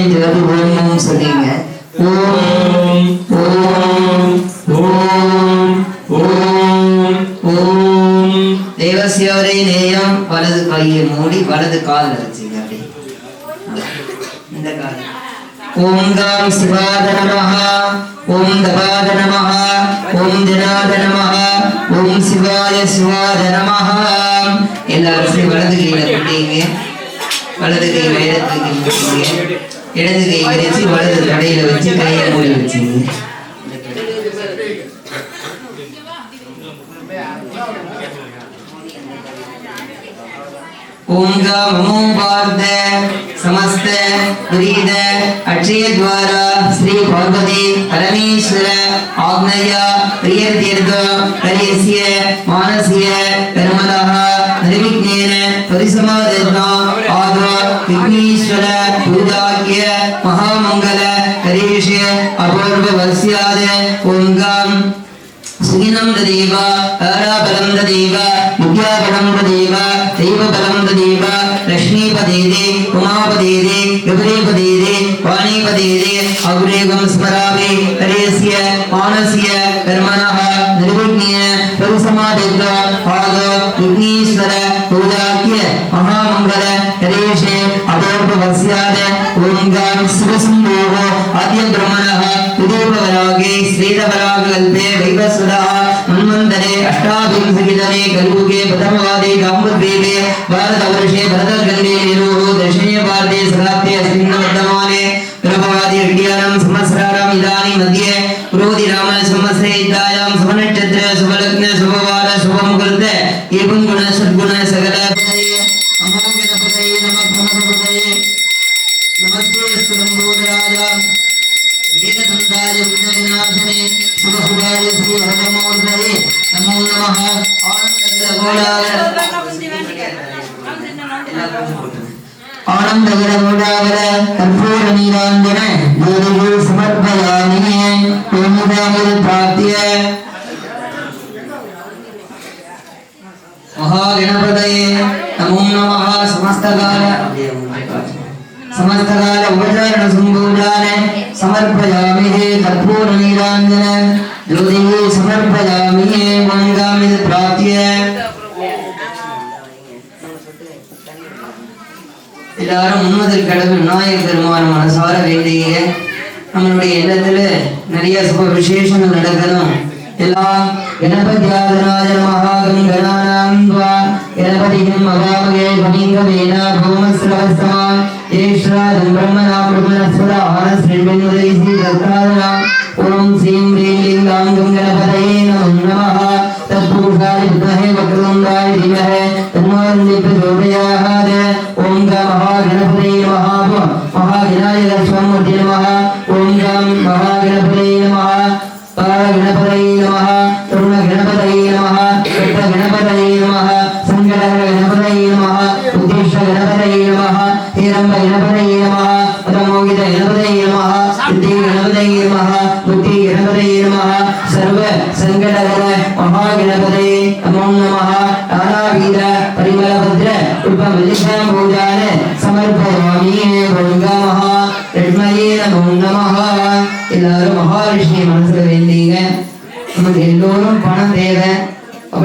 என்றது ஓம் சொன்னீங்க ஓம் ஓம் ஓம் ஓம் ஓம் தேவசியோரை நேயம் வலது கையை மூடி வலது கால் வச்சுங்க அப்படி இந்த கால் ஓம் காம் சிவாத நமஹ ஓம் தபாத நமஹ ஓம் ஜனாத நமஹ ஓம் சிவாய சிவாத நமஹ எல்லாரும் வலது கையில குட்டிங்க வலது கை வயதத்துக்கு இடது கை வச்சு வலது கடையில வச்சு கையை மூடி வச்சு ஓங்காமமும் பார்த்த சமஸ்த துரித அட்சயத்வாரா ஸ்ரீ பகவதி பரமேஸ்வர ஆக்னயா பிரியத்தீர்த்த கரியசிய மானசிய கர்மதா நிர்விக்னேன பரிசமாதேனா விக்னேஸ்வர பூதாக்கிய மகாமங்கல கரீஷ அபூர்வ வசியாத ஓங்காம். சுகினம் ததேவ ஆராபலம் ததேவ முக்யாபலம் ததேவ தெய்வபலம் ததேவ லக்ஷ்மீபதேதே உமாபதேதே விபரீபதேதே வாணீபதேதே அவுரேகம் ஸ்மராமி கரேசிய மானசிய கர்மணா நிர்விக்னிய பரிசமாதித்த ஆக விக்னீஸ்வர பூஜாக்கிய மகாமங்கல கரேஷே पूजाख्य महामङ्गल हरेशे अपूर्ववस्याद ओङ्गां शिवसम्भोः आद्यब्रह्मणः विदूपवरागे श्रीधवरागल्पे वैवस्वतः मन्वन्तरे अष्टाविंशतितमे कलियुगे प्रथमवादे दाम्पद्वीपे भारतवर्षे भरतखण्डे निरोः दक्षिणे भारते सदाब्दे अस्मिन् वर्तमाने प्रभवादि विज्ञानं संवत्सराणाम् इदानीं मध्ये पुरोधि रामन संवत्सरे इत्यायां शुभनक्षत्र शुभलग्न शुभवार शुभमुहूर्त एवं गुण सद्गुण सुबह श्री हनुमूर्धये नमो नमः आनन्दगोडावर आनन्दगोडावर कर्पूरनीलाञ्जन देविगे समर्पयामि प्रेमिदामृतप्राप्य महागणपतये नमो नमः समस्तकाल समस्तकाल उपचारण सम्भूतान समर्पयामि हे कर्पूरनीराञ्जन ज्योतिः समर्पयामि हे मङ्गामिद प्राप्य எல்லாரும் முன்மதில் கடவுள் விநாயகர் பெருமான் மனசார வேண்டிய நம்மளுடைய இல்லத்துல நிறைய சுப விசேஷங்கள் நடக்கணும் எல்லா கணபதி ஆதராஜ மகாகம் கணானாம் துவா கணபதியும் மகாமகே கணிங்கமேன பூமஸ்ரவஸ்தமான் ఏషా బ్రహ్మణ ప్రమనస్వర హారశ్రీబిందే శ్రీ దత్తాదన ఓం నమః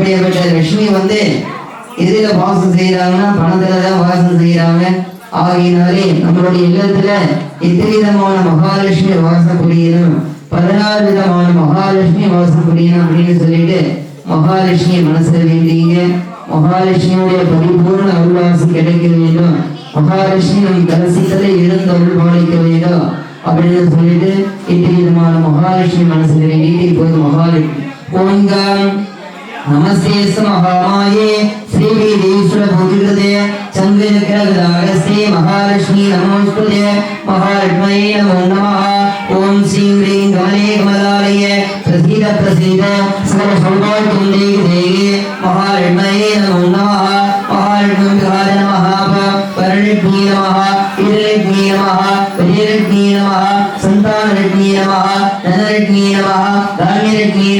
அப்படியேப்பட்ட லட்சுமி வந்து எதுல வாசம் செய்யறாங்கன்னா பணத்துல தான் வாசம் செய்யறாங்க ஆகியனாலே நம்மளுடைய இல்லத்துல எத்தனை விதமான மகாலட்சுமி வாசம் புரியணும் பதினாறு விதமான மகாலட்சுமி வாசம் புரியணும் அப்படின்னு சொல்லிட்டு மகாலட்சுமி மனசுல வேண்டிங்க. மகாலட்சுமியுடைய பரிபூர்ண அருள்வாசி கிடைக்க வேண்டும். மகாலட்சுமி நம் கலசித்தலை இருந்து அருள் பாலிக்க வேண்டும் அப்படின்னு சொல்லிட்டு எட்டு விதமான மகாலட்சுமி மனசுல வேண்டிட்டு இப்போது மகாலட்சுமி ஓங்காம் நமஸ்தே மகாமாயே ஸ்ரீ வீரேஸ்வர பூஜிதே சந்திரகிரகதாரஸ்தே மகாலட்சுமி நமோஸ்துதே மகாலட்சுமயே நமோ நமः ஓம் ஸ்ரீம் ஹ்ரீம் கமலே கமலாலய பிரசீத பிரசீத சகல சௌபாகியம் தேகி தேகி மகாலட்சுமயே நமோ நமः மகாலட்சுமி கால நமः பரலட்சுமி நமः வீரலட்சுமி நமः விஜயலட்சுமி நமः சந்தானலட்சுமி நமः தனலட்சுமி நமः தானியலட்சுமி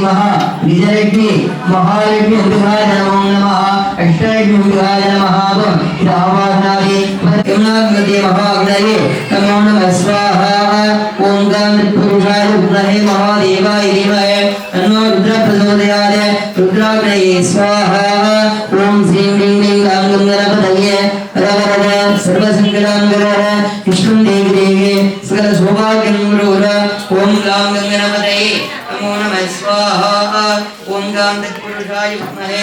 நமः உதயலட்சுமி நமः ஓம் ஸ்ரீ மகா விஜயலட்சுமி மகாலட்சுமி அம்பிகாய நமோ நமः அஷ்டலட்சுமி அம்பிகாய நமः இது ஆவாகனாதி யமுனாத்மதே மகாக்னயே நமோ நம ஸ்வாஹா ஓம் காம் புருஷாய வித்மஹே மகாதேவாய தீமஹி தன்னோ ருத்ர பிரச்சோதயாத் ருத்ராக்னயே ஸ்வாஹா ஓம் ஸ்ரீம் க்ரீம் க்ரீம் காங்கம் கணபதயே ஹரஹர சர்வசங்கடாங்கர விஷ்ணும் தேவி तत्पुरुषाय विद्महे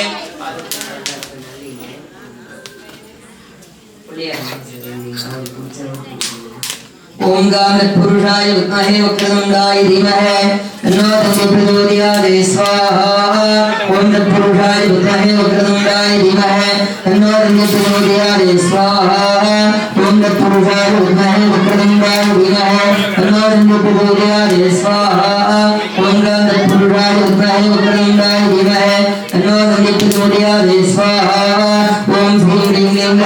ओम गाम तत्पुरुषाय विद्महे वक्रतुंडाय धीमहि तन्नो तस्य प्रचोदयात् स्वाहा। ओम तत्पुरुषाय विद्महे वक्रतुंडाय धीमहि तन्नो तस्य प्रचोदयात् स्वाहा। ओम तत्पुरुषाय विद्महे वक्रतुंडाय धीमहि तन्नो तस्य प्रचोदयात् स्वाहा। ओम गाम तत्पुरुषाय विद्महे वक्रतुंडाय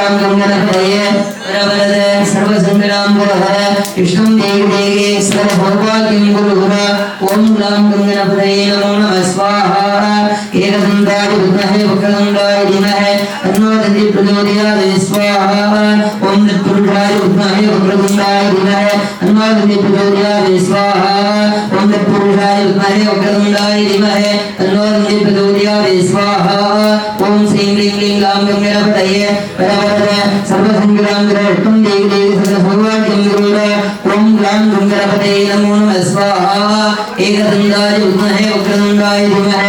सर्वां गम्यनहृदये वरवरदे सर्वसङ्गरां गुरुहर कृष्णं देवि देवे सर्वभौभाग्यं गुरुहर ॐ ग्लां गम्यनहृदये नमो ഏകസന്തായ വിദ്മഹേ ഉഗ്രസന്തായ ധീമഹേ തന്നോ ദധി പ്രചോദയാത് സ്വാഹ ഓം തത്പുരുഷായ വിദ്മഹേ ഉഗ്രസന്തായ ധീമഹേ തന്നോ ദധി പ്രചോദയാത് സ്വാഹ ഓം തത്പുരുഷായ വിദ്മഹേ ഉഗ്രസന്തായ ധീമഹേ തന്നോ ദധി പ്രചോദയാത് സ്വാഹ ഓം ശ്രീം ഹ്രീം ക്ലീം ലാം ഗം ഗണപതയേ പരവരത സർവസംഗ്രാം ഗ്രഹം ദേവി ദേവി സർവസൗഭാഗ്യം ഗുരുവ ഓം ഗ്ലാം ഗം ഗണപതയേ നമോ നമഃ സ്വാഹ ഏകസന്തായ വിദ്മഹേ ഉഗ്രസന്തായ ധീമഹേ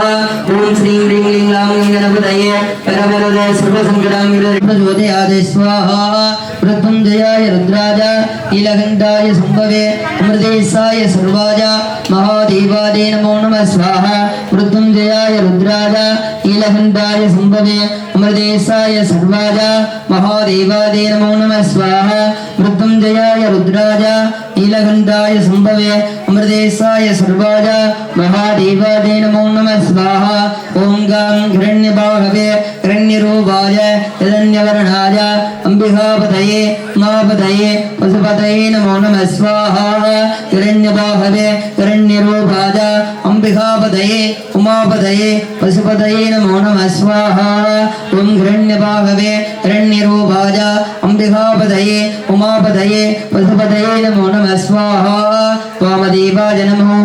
गणपतये गणपतये सर्वसङ्कटाङ्गिरे ज्योतियादे स्वाहा वृद्धं जयाय रुद्राय नीलकण्ठाय सम्भवे अमृतेशाय सर्वाय महादेवादे नमो नमः स्वाहा वृद्धं जयाय रुद्राय नीलकण्ठाय सम्भवे अमृतेशाय सर्वाय महादेवादे नमो नमः स्वाहा वृद्धं जयाय रुद्राय नीलकण्ठाय सम्भवे अमृतेशाय सर्वाय महादेवादे नमो स्वाहा ॐ गां हिरण्यबाहवे हिरण्यरूपाय हिरण्यवर्णाय अम्बिकापतये उमापतये पशुपतये नमो नमः स्वाहा हिरण्यबाहवे हिरण्यरूपाय अम्बिकापतये उमापतये पशुपतये नमो नमः स्वाहा ॐ हिरण्यबाहवे हिरण्यरूपाय अम्बिकापतये उमापतये पशुपतये नमो नमः स्वाहा वामदेवाय नमो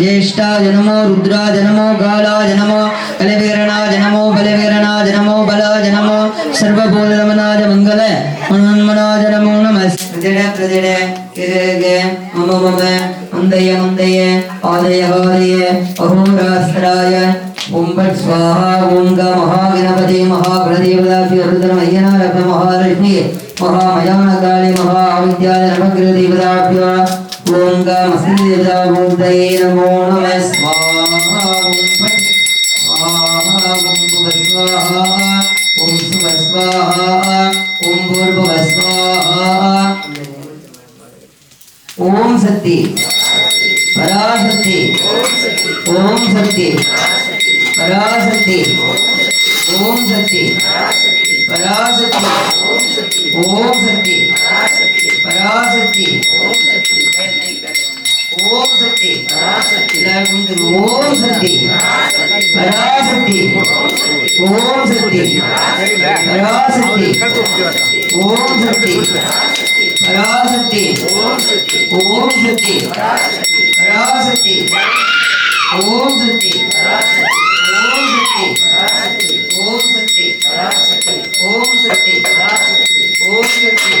ज्येष्ठाय नमो रुद्राय नमो गालाय नमो कलिवीरणाय नमो बलिवीरणाय नमो बलाय नमो सर्वभूतरमणाय मङ्गल மன்மனாஜ நமோ நம பிரஜட பிரஜட திருக மம மம முந்தைய முந்தைய ஆதய ஆதய அகோராஸ்திராய ஓம்பட் ஸ்வாஹா ஓங்க மகாகணபதி மகாகணதேவதாசி அருதரம் ஐயனாரத்ன மகாலட்சுமி மகாமயான காளி மகா வித்யாலய ग मस्तिदेवताभूतये नमो नमः स्वाहा ॐ भट् स्वाहा ॐ भुव स्वाहा ॐ सुव स्वाहा ॐ भूर्भुव स्वाहा ॐ शक्ति पराशक्ति ॐ शक्ति पराशक्ति ॐ शक्ति पराशक्ति ॐ शक्ति पराशक्ति ஓம் சக்தி எல்லாரும் உண்டு ஓம் சக்தி பராசக்தி. ஓம் சக்தி பராசக்தி. ஓம் சக்தி பராசக்தி. ஓம் சக்தி பராசக்தி. ஓம் ஓம் சக்தி ஓம் சக்தி ஓம் சக்தி ஓம் சக்தி